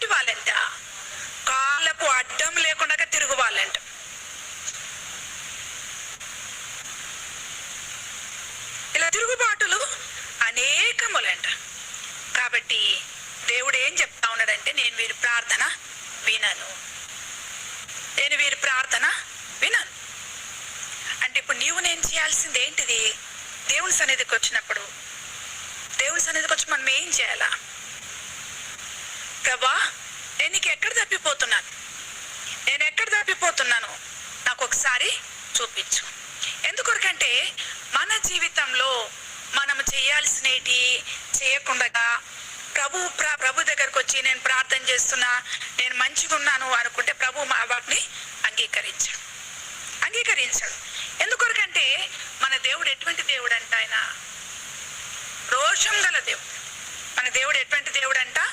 ఎటువంటి వాళ్ళంట కాళ్ళకు అడ్డం లేకుండా తిరుగు వాళ్ళంట ఇలా తిరుగుబాటులు అనేకములంట. కాబట్టి దేవుడు ఏం చెప్తా ఉన్నాడంటే నేను వీరి ప్రార్థన వినను. నేను వీరి ప్రార్థన వినను. అంటే ఇప్పుడు నీవు నేను చేయాల్సింది ఏంటిది? దేవుని సన్నిధికి వచ్చినప్పుడు. దేవుని సన్నిధికి వచ్చి మనం ఏం చేయాలా? నేను నీకు ఎక్కడ తప్పిపోతున్నాను? నేను ఎక్కడ తప్పిపోతున్నాను? నాకు ఒకసారి చూపించు. ఎందుకొరకంటే మన జీవితంలో మనము చేయాల్సినవి చేయకుండా ప్రభు ప్రభు దగ్గరకు వచ్చి నేను ప్రార్థన చేస్తున్నా నేను మంచిగా ఉన్నాను అనుకుంటే ప్రభు మా వాటిని అంగీకరించాడు. అంగీకరించాడు. ఎందుకొరకంటే మన దేవుడు ఎటువంటి దేవుడు అంట ఆయన? రోషం గల దేవుడు. మన దేవుడు ఎటువంటి దేవుడు అంట?